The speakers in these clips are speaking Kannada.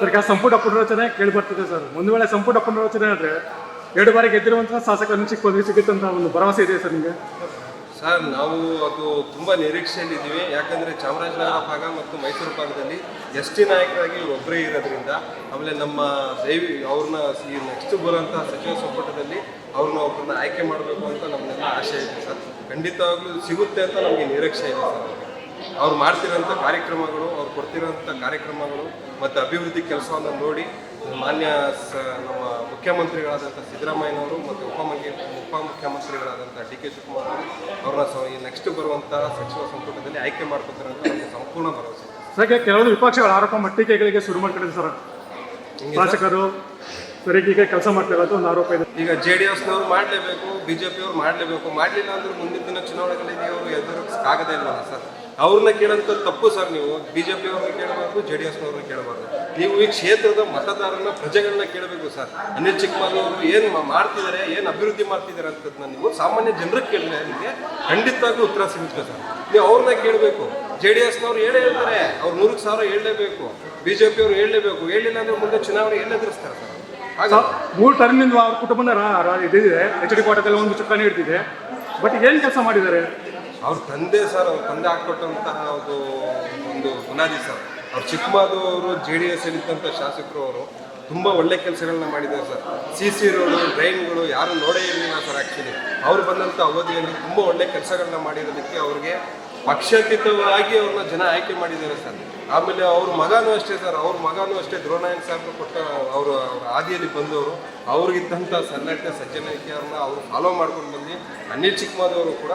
ಸರ್ ಸಂಪುಟ ಪುನರ್ರಚನೆ ಕೇಳಿ ಬರ್ತಿದೆ ಸರ್. ಒಂದು ವೇಳೆ ಸಂಪುಟ ಪುನರ್ರಚನೆ ಆದರೆ ಎರಡು ಬಾರಿ ಗೆದ್ದಿರುವಂತಹ ಶಾಸಕ ಅನುಚಿಕ್ ಪದವಿ ಅಂತ ಒಂದು ಭರವಸೆ ಇದೆ ಸರ್ ನಿಮಗೆ? ಸರ್, ನಾವು ಅದು ತುಂಬ ನಿರೀಕ್ಷೆಯಲ್ಲಿದ್ದೀವಿ. ಯಾಕಂದರೆ ಚಾಮರಾಜನಗರ ಭಾಗ ಮತ್ತು ಮೈಸೂರು ಭಾಗದಲ್ಲಿ ಎಸ್ ಟಿ ನಾಯಕರಾಗಿ ಒಬ್ಬರೇ ಇರೋದ್ರಿಂದ ಆಮೇಲೆ ನಮ್ಮ ದೈವಿ, ಅವ್ರನ್ನ ಈ ನೆಕ್ಸ್ಟ್ ಬರುವಂಥ ಸಚಿವ ಸಂಪುಟದಲ್ಲಿ ಅವ್ರನ್ನ ಒಬ್ಬರನ್ನ ಆಯ್ಕೆ ಮಾಡಬೇಕು ಅಂತ ನಮ್ಮನ್ನೆಲ್ಲ ಆಸೆ ಇದೆ ಸರ್. ಖಂಡಿತವಾಗ್ಲೂ ಸಿಗುತ್ತೆ ಅಂತ ನಮಗೆ ನಿರೀಕ್ಷೆ ಇದೆ ಸರ್. ಅವ್ರು ಮಾಡ್ತಿರೋಂಥ ಕಾರ್ಯಕ್ರಮಗಳು ಅವ್ರು ಕೊಡ್ತಿರೋಂಥ ಕಾರ್ಯಕ್ರಮಗಳು ಮತ್ತು ಅಭಿವೃದ್ಧಿ ಕೆಲಸವನ್ನು ನೋಡಿ ಮಾನ್ಯ ಸ ನಮ್ಮ ಮುಖ್ಯಮಂತ್ರಿಗಳಾದಂಥ ಸಿದ್ದರಾಮಯ್ಯನವರು ಮತ್ತು ಉಪಮುಖ್ಯ ಉಪಮುಖ್ಯಮಂತ್ರಿಗಳಾದಂಥ ಡಿ ಕೆ ಶಿವಕುಮಾರ್ ಅವರು ಅವ್ರನ್ನ ಈ ನೆಕ್ಸ್ಟ್ ಬರುವಂಥ ಸಚಿವ ಸಂಪುಟದಲ್ಲಿ ಆಯ್ಕೆ ಮಾಡ್ಕೊತಾರಂತ ಅಂತ ನಮಗೆ ಸಂಪೂರ್ಣ ಭರವಸೆ. ಸರ್ ಈಗ ಕೆಲವು ವಿಪಕ್ಷಗಳ ಆರೋಪ ಮಟ್ಟಿಗೆಗಳಿಗೆ ಶುರು ಮಾಡ್ಕೊಂಡಿದೆ ಸರ್ ಶಾಸಕರು ಸರಿಗೀಗೆ ಕೆಲಸ ಮಾಡ್ತಿರೋದು ಒಂದು ಆರೋಪ ಇದೆ. ಈಗ ಜೆ ಡಿ ಎಸ್ನವ್ರು ಮಾಡಲೇಬೇಕು ಬಿ ಜೆ ಪಿಯವ್ರು ಮಾಡಲೇಬೇಕು, ಮಾಡಲಿಲ್ಲ ಅಂದ್ರೆ ಮುಂದಿನ ದಿನ ಚುನಾವಣೆಗಳಲ್ಲಿ ಅವರು ಎದುರಿಸಕ್ಕಾಗದೇ ಇಲ್ವಲ್ಲ ಸರ್? ಅವ್ರನ್ನ ಕೇಳಂತ ತಪ್ಪು ಸರ್ ನೀವು. ಬಿ ಜೆ ಪಿಯವ್ರನ್ನ ಕೇಳಬಾರ್ದು, ಜೆ ಡಿ ಎಸ್ನವ್ರನ್ನ ಕೇಳಬಾರ್ದು. ನೀವು ಈ ಕ್ಷೇತ್ರದ ಮತದಾರರನ್ನ, ಪ್ರಜೆಗಳನ್ನ ಕೇಳಬೇಕು ಸರ್. ಅನಿಲ್ ಚಿಕ್ಕಮಗಳೂರು ಅವರು ಏನು ಮಾಡ್ತಿದ್ದಾರೆ ಏನು ಅಭಿವೃದ್ಧಿ ಮಾಡ್ತಿದ್ದಾರೆ ಅಂತದನ್ನ ನೀವು ಸಾಮಾನ್ಯ ಜನರಿಗೆ ಕೇಳಿದ್ರೆ ನಿಮಗೆ ಖಂಡಿತವಾಗ್ಲೂ ಉತ್ತರ ಸಿಗುತ್ತೆ ಸರ್. ನೀವು ಅವ್ರನ್ನ ಕೇಳಬೇಕು. ಜೆ ಡಿ ಎಸ್ನವ್ರು ಹೇಳೇ ಹೇಳ್ತಾರೆ, ಅವ್ರು ನೂರಕ್ಕೆ ಸಾವಿರ ಹೇಳಲೇಬೇಕು. ಬಿ ಜೆ ಪಿಯವ್ರು ಹೇಳಲೇಬೇಕು. ಹೇಳಿಲ್ಲ ಅಂದ್ರೆ ಮುಂದೆ ಚುನಾವಣೆ ಎಲ್ಲಿ ಎದುರಿಸ್ತಾರೆ ಮೂರು ಟರ್ಮಿನಿಂದ ಅವ್ರ ರಾ- ಇದಿದೆ. ಎಚ್ ಡಿ ಕೋಟದಲ್ಲಿ ಒಂದು ಚುಕ್ಕಾಣಿ ಹಿಡಿದಿದೆ. ಬಟ್ ಏನು ಕೆಲಸ ಮಾಡಿದ್ದಾರೆ? ಅವ್ರ ತಂದೆ ಸರ್ ಅವ್ರ ತಂದೆ ಹಾಕ್ಕೊಟ್ಟಂತಹ ಒಂದು ಒಂದು ಬುನಾದಿ ಸರ್. ಅವ್ರ ಚಿಕ್ಕಮಾದವರು ಜೆ ಡಿ ಎಸ್ ಇದ್ದಂಥ ಶಾಸಕರು ಅವರು ತುಂಬ ಒಳ್ಳೆ ಕೆಲಸಗಳನ್ನ ಮಾಡಿದ್ದಾರೆ ಸರ್. ಸಿ ಸಿ ರೋಡು ಡ್ರೈನ್ಗಳು ಯಾರು ನೋಡೇ ಇರಲಿಲ್ಲ ಸರ್ ಆ್ಯಕ್ಚುಲಿ ಅವ್ರು ಬಂದಂಥ ಅವಧಿಯಲ್ಲಿ ತುಂಬ ಒಳ್ಳೆ ಕೆಲಸಗಳನ್ನ ಮಾಡಿರೋದಕ್ಕೆ ಅವ್ರಿಗೆ ಪಕ್ಷಾತೀತವಾಗಿ ಅವ್ರನ್ನ ಜನ ಆಯ್ಕೆ ಮಾಡಿದ್ದಾರೆ ಸರ್. ಆಮೇಲೆ ಅವ್ರ ಮಗನೂ ಅಷ್ಟೇ ಸರ್. ಅವ್ರ ಮಗನೂ ಅಷ್ಟೇ ದ್ರೋಣಾಯನ್ ಸಾಹೇಬ್ರು ಕೊಟ್ಟ ಅವರು ಹಾದಿಯಲ್ಲಿ ಬಂದವರು. ಅವ್ರಿಗಿದ್ದಂಥ ಸನ್ನಟ್ಟ ಸಜ್ಜನಿಕೆಯವ್ರನ್ನ ಅವರು ಫಾಲೋ ಮಾಡ್ಕೊಂಡು ಬಂದು ಅನಿಲ್ ಚಿಕ್ಕಮಾದವರು ಕೂಡ.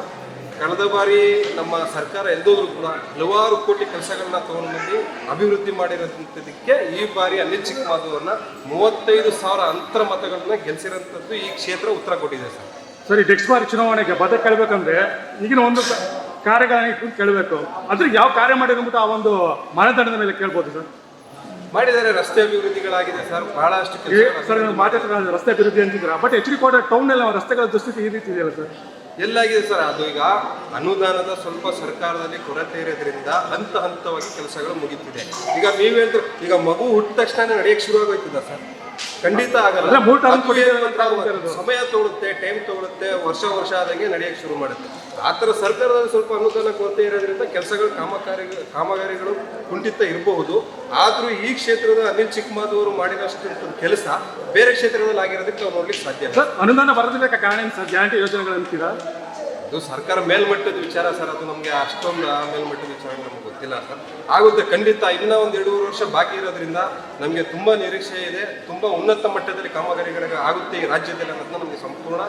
ಕಳೆದ ಬಾರಿ ನಮ್ಮ ಸರ್ಕಾರ ಎಲ್ಲೋದ್ರೂ ಕೂಡ ಹಲವಾರು ಕೋಟಿ ಕೆಲಸಗಳನ್ನ ತಗೊಂಡು ಬಂದು ಅಭಿವೃದ್ಧಿ ಮಾಡಿರೋದಕ್ಕೆ ಈ ಬಾರಿ ಅನಿಲ್ ಚಿಕ್ಕಮಾದವ್ರನ್ನ ಮೂವತ್ತೈದು ಸಾವಿರ ಅಂತರ ಮತಗಳನ್ನ ಗೆಲ್ಸಿರೋಂಥದ್ದು ಈ ಕ್ಷೇತ್ರ ಉತ್ತರ ಕೊಟ್ಟಿದೆ ಸರ್. ಸರಿ ನೆಕ್ಸ್ಟ್ ಬಾರಿ ಚುನಾವಣೆಗೆ ಬದ ಕಳಬೇಕಂದ್ರೆ ಈಗಿನ ಒಂದು ಕಾರ್ಯಗಳನ್ನ ಇಟ್ಕೊಂಡು ಕೇಳಬೇಕು. ಅದ್ರ ಯಾವ ಕಾರ್ಯ ಮಾಡಿದ್ರು ಆ ಒಂದು ಮಾನದಂಡದ ಮೇಲೆ ಕೇಳ್ಬೋದು ಸರ್. ಮಾಡಿದರೆ ರಸ್ತೆ ಅಭಿವೃದ್ಧಿಗಳಾಗಿದೆ ಸರ್. ಬಹಳಷ್ಟು ಸರ್ ಮಾತಾಡ್ತಾರೆ ರಸ್ತೆ ಅಭಿವೃದ್ಧಿ ಅಂತಿದ್ರ ಬಟ್ ಎಚ್ ಡಿ ಟೌನ್ ಎಲ್ಲ ರಸ್ತೆಗಳ ದುಸ್ಥಿತಿ ಈ ರೀತಿ ಇದೆಯಲ್ಲ ಸರ್? ಎಲ್ಲಾಗಿದೆ ಸರ್. ಅದು ಈಗ ಅನುದಾನದ ಸ್ವಲ್ಪ ಸರ್ಕಾರದಲ್ಲಿ ಕೊರತೆ ಇರೋದ್ರಿಂದ ಹಂತ ಹಂತವಾಗಿ ಕೆಲಸಗಳು ಮುಗಿತಿದೆ. ಈಗ ನೀವು ಹೇಳ್ತೀರ ಈಗ ಮಗು ಹುಟ್ಟಿದ ತಕ್ಷಣ ನಡೆಯಕ್ಕೆ ಶುರು ಆಗೋಯ್ತದ ಸರ್? ಖಂಡಿತ ಆಗಲ್ಲ. ಸಮಯ ತಗೊಳುತ್ತೆ ಟೈಮ್ ತಗೊಳುತ್ತೆ ವರ್ಷ ವರ್ಷ ಆದಂಗೆ ನಡೆಯಕ್ಕೆ ಶುರು ಮಾಡುತ್ತೆ. ಆ ಥರ ಸರ್ಕಾರದಲ್ಲಿ ಸ್ವಲ್ಪ ಅನುದಾನ ಕೊರತೆ ಇರೋದ್ರಿಂದ ಕೆಲಸಗಳು ಕಾಮಗಾರಿ ಕಾಮಗಾರಿಗಳು ಕುಂಠಿತ ಇರಬಹುದು ಆದರೂ ಈ ಕ್ಷೇತ್ರದ ಅನಿಲ್ ಚಿಕ್ಕಮಾದವರು ಮಾಡಿದಷ್ಟು ಕೆಲಸ ಬೇರೆ ಕ್ಷೇತ್ರದಲ್ಲಿ ಆಗಿರೋದಕ್ಕೆ ನಾವು ನೋಡ್ಲಿಕ್ಕೆ ಸಾಧ್ಯ ಸರ್ ಅನುದಾನ ಬರೋದಕ್ಕೆ ಕಾರಣ ಏನು ಸರ್? ಗ್ಯಾರಂಟಿ ಯೋಜನೆಗಳಂತೀರಾ? ಅದು ಸರ್ಕಾರ ಮೇಲ್ಮಟ್ಟದ ವಿಚಾರ ಸರ್ ಅದು ನಮಗೆ ಅಷ್ಟೊಂದು ಮೇಲ್ಮಟ್ಟದ ವಿಚಾರ ನಮ್ಗೆ ಗೊತ್ತಿಲ್ಲ ಸರ್. ಆಗುತ್ತೆ ಖಂಡಿತ. ಇನ್ನೂ ಒಂದು ಎರಡೂವರೆ ವರ್ಷ ಬಾಕಿ ಇರೋದ್ರಿಂದ ನಮಗೆ ತುಂಬ ನಿರೀಕ್ಷೆ ಇದೆ ತುಂಬ ಉನ್ನತ ಮಟ್ಟದಲ್ಲಿ ಕಾಮಗಾರಿಗಳಿಗೆ ಆಗುತ್ತೆ ಈ ರಾಜ್ಯದಲ್ಲಿ ಅನ್ನೋದನ್ನ ನಮಗೆ ಸಂಪೂರ್ಣ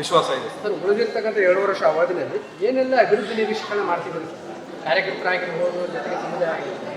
ವಿಶ್ವಾಸ ಇದೆ. ಸರ್ ಉಳಿದಿರ್ತಕ್ಕಂಥ ಎರಡು ವರ್ಷ ಅವಧಿನಲ್ಲಿ ಏನೆಲ್ಲ ಅಭಿವೃದ್ಧಿ ನಿರೀಕ್ಷೆಗಳನ್ನ ಮಾಡ್ತಿದ್ದೀರಿ? ಕಾರ್ಯಕರ್ತರಾಗಿರ್ಬೋದು ಜೊತೆಗೆ ಸಮುದಾಯ ಆಗಿರ್ಬೋದು.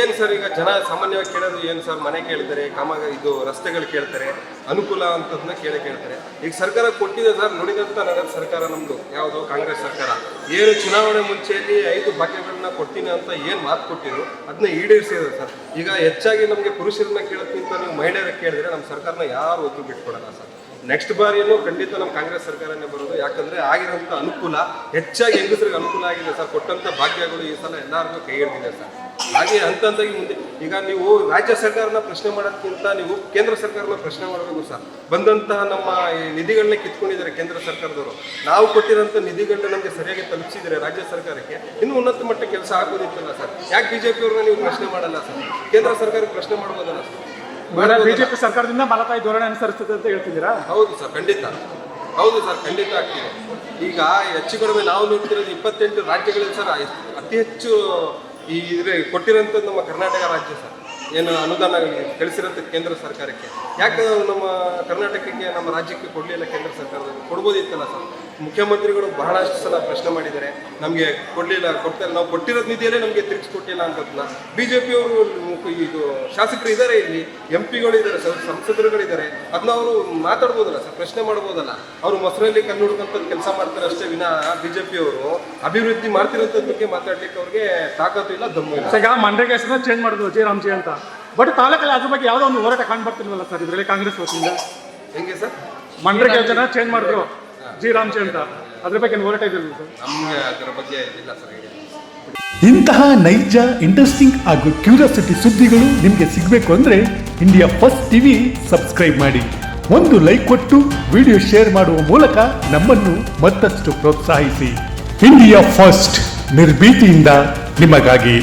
ಏನು ಸರ್ ಈಗ ಜನ ಸಾಮಾನ್ಯವಾಗಿ ಕೇಳೋದು ಏನು ಸರ್ ಮನೆ ಕೇಳ್ತಾರೆ, ಕಾಮಗ ಇದು ರಸ್ತೆಗಳು ಕೇಳ್ತಾರೆ, ಅನುಕೂಲ ಅಂತದನ್ನ ಕೇಳೇ ಕೇಳ್ತಾರೆ. ಈಗ ಸರ್ಕಾರ ಕೊಟ್ಟಿದೆ ಸರ್, ನುಡಿದಂತ ನಗರ ಸರ್ಕಾರ ನಮ್ಮದು ಯಾವುದು? ಕಾಂಗ್ರೆಸ್ ಸರ್ಕಾರ. ಏನು ಚುನಾವಣೆ ಮುಂಚೆಯಲ್ಲಿ ಐದು ಭಾಗ್ಯಗಳನ್ನ ಕೊಡ್ತೀನಿ ಅಂತ ಏನು ಮಾತು ಕೊಟ್ಟಿದ್ರು ಅದನ್ನ ಈಡೇರಿಸಿದ್ರು ಸರ್. ಈಗ ಹೆಚ್ಚಾಗಿ ನಮಗೆ ಪುರುಷರನ್ನ ಕೇಳೋಕ್ಕಿಂತ ನೀವು ಮಹಿಳೆಯರ ಕೇಳಿದ್ರೆ ನಮ್ಮ ಸರ್ಕಾರನ ಯಾರು ಒತ್ತು ಬಿಟ್ಕೊಡಲ್ಲ ಸರ್. ನೆಕ್ಸ್ಟ್ ಬಾರಿಯೂ ಖಂಡಿತ ನಮ್ಮ ಕಾಂಗ್ರೆಸ್ ಸರ್ಕಾರನೇ ಬರೋದು. ಯಾಕಂದ್ರೆ ಆಗಿರೋಂಥ ಅನುಕೂಲ, ಹೆಚ್ಚಾಗಿ ಹೆಂಗಸರಿಗೆ ಅನುಕೂಲ ಆಗಿದೆ ಸರ್. ಕೊಟ್ಟಂತ ಭಾಗ್ಯಗಳು ಈ ಸಲ ಎಲ್ಲರಿಗೂ ಕೈ ಹಿಡಿದಿದೆ ಸರ್. ಹಾಗೆ ಹಂತ ಹಂತಾಗಿ ಮುಂದೆ. ಈಗ ನೀವು ರಾಜ್ಯ ಸರ್ಕಾರನ ಪ್ರಶ್ನೆ ಮಾಡೋದಕ್ಕಿಂತ ನೀವು ಕೇಂದ್ರ ಸರ್ಕಾರನ ಪ್ರಶ್ನೆ ಮಾಡಬೇಕು ಸರ್ ಬಂದಂತಹ ನಮ್ಮ ಈ ನಿಧಿಗಳನ್ನ ಕಿತ್ಕೊಂಡಿದ್ದಾರೆ ಕೇಂದ್ರ ಸರ್ಕಾರದವರು. ನಾವು ಕೊಟ್ಟಿರೋಂಥ ನಿಧಿಗಳನ್ನ ನಮಗೆ ಸರಿಯಾಗಿ ತಲುಪಿಸಿದರೆ ರಾಜ್ಯ ಸರ್ಕಾರಕ್ಕೆ. ಇನ್ನೂ ಉನ್ನತ ಮಟ್ಟ ಕೆಲಸ ಆಗೋದಿತ್ತಲ್ಲ ಸರ್. ಯಾಕೆ ಬಿಜೆಪಿ ಅವ್ರನ್ನ ನೀವು ಪ್ರಶ್ನೆ ಮಾಡಲ್ಲ ಸರ್? ಕೇಂದ್ರ ಸರ್ಕಾರಕ್ಕೆ ಪ್ರಶ್ನೆ ಮಾಡ್ಬೋದಲ್ಲ ಸರ್? ಬಿಜೆಪಿ ಸರ್ಕಾರದಿಂದ ಮಲತಾಯಿ ಧೋರಣೆ ಅನುಸರಿಸ್ತದೆ ಅಂತ ಹೇಳ್ತಿದ್ದೀರಾ? ಹೌದು ಸರ್ ಖಂಡಿತ. ಹೌದು ಸರ್ ಖಂಡಿತ ಆಗ್ತಿದೆ. ಈಗ ಹೆಚ್ಚು ಕಡಿಮೆ ನಾವು ನೋಡ್ತಿರೋದು ಇಪ್ಪತ್ತೆಂಟು ರಾಜ್ಯಗಳಲ್ಲಿ ಸರ್ ಅತಿ ಹೆಚ್ಚು ಈ ಇದ್ರೆ ಕೊಟ್ಟಿರೋಂಥದ್ದು ನಮ್ಮ ಕರ್ನಾಟಕ ರಾಜ್ಯ ಸರ್. ಏನು ಅನುದಾನ ಕಳಿಸಿರೋಂಥ ಕೇಂದ್ರ ಸರ್ಕಾರಕ್ಕೆ? ಯಾಕೆ ನಮ್ಮ ಕರ್ನಾಟಕಕ್ಕೆ, ನಮ್ಮ ರಾಜ್ಯಕ್ಕೆ ಕೊಡಲಿಲ್ಲ ಕೇಂದ್ರ ಸರ್ಕಾರದಲ್ಲಿ? ಕೊಡ್ಬೋದಿತ್ತಲ್ಲ ಸರ್? ಮುಖ್ಯಮಂತ್ರಿಗಳು ಬಹಳಷ್ಟು ಸಲ ಪ್ರಶ್ನೆ ಮಾಡಿದ್ದಾರೆ. ನಮಗೆ ಕೊಡಲಿಲ್ಲ ಕೊಡ್ತಾರೆ ನಾವು ಕೊಟ್ಟಿರೋ ನಿಧಿಯಲ್ಲೇ ನಮಗೆ ತಿರುಗಿಸ್ಕೊಟ್ಟಿಲ್ಲ ಅಂತದನ್ನ ಬಿ ಜೆ ಪಿಯವರು ಇದು ಶಾಸಕರು ಇದ್ದಾರೆ ಇಲ್ಲಿ, ಎಂ ಪಿಗಳಿದ್ದಾರೆ ಸರ್ ಸಂಸದರುಗಳಿದ್ದಾರೆ. ಅದನ್ನ ಅವರು ಮಾತಾಡ್ಬೋದಲ್ಲ ಸರ್? ಪ್ರಶ್ನೆ ಮಾಡ್ಬೋದಲ್ಲ. ಅವರು ಮೊಸರಲ್ಲಿ ಕಣ್ಣು ಹುಡುಕಂಥದ್ದು ಕೆಲಸ ಮಾಡ್ತಾರೆ ಅಷ್ಟೇ ವಿನ ಬಿ ಜೆ ಪಿಯವರು ಅಭಿವೃದ್ಧಿ ಮಾಡ್ತಿರೋದ್ರ ಬಗ್ಗೆ ಮಾತಾಡ್ಲಿಕ್ಕೆ ಅವ್ರಿಗೆ ತಾಕತ್ತು ಇಲ್ಲ, ದಮ್ಮು ಇಲ್ಲ. ಈಗ ಹೆಸರನ್ನ ಚೇಂಜ್ ಮಾಡಿದ್ರು ಜಿ ರಾಮ್ಜಿ ಅಂತ. ಬಟ್ ತಾಲೂಕಲ್ಲಿ ಅದ್ರ ಬಗ್ಗೆ ಯಾವುದೋ ಒಂದು ಹೋರಾಟ ಕಾಣ್ಬರ್ತಿಲ್ವಲ್ಲ ಸರ್ ಇದರಲ್ಲಿ ಕಾಂಗ್ರೆಸ್ ವತಿಯಿಂದ? ಹೆಂಗೆ ಸರ್? ಮಂಡ್ರಿಗೆ ಜನ ಚೇಂಜ್ ಮಾಡಿದ್ರು. ಜಿ ರಾಮಚಂದ್ರ ಅಂತ. ಅದ್ರ ಬಗ್ಗೆ ಹೋರಾಟ ನಮಗೆ ಅದರ ಬಗ್ಗೆ ಇಲ್ಲ ಸರ್ ಇಂತಹ ನೈಜ ಇಂಟ್ರೆಸ್ಟಿಂಗ್ ಹಾಗೂ ಕ್ಯೂರಿಯಾಸಿಟಿ ಸುದ್ದಿಗಳು ನಿಮಗೆ ಸಿಗಬೇಕು ಅಂದರೆ ಇಂಡಿಯಾ ಫಸ್ಟ್ ಟಿವಿ ಸಬ್ಸ್ಕ್ರೈಬ್ ಮಾಡಿ. ಒಂದು ಲೈಕ್ ಕೊಟ್ಟು ವಿಡಿಯೋ ಶೇರ್ ಮಾಡುವ ಮೂಲಕ ನಮ್ಮನ್ನು ಮತ್ತಷ್ಟು ಪ್ರೋತ್ಸಾಹಿಸಿ. ಇಂಡಿಯಾ ಫಸ್ಟ್ ನಿರ್ಭೀತಿಯಿಂದ ನಿಮಗಾಗಿ.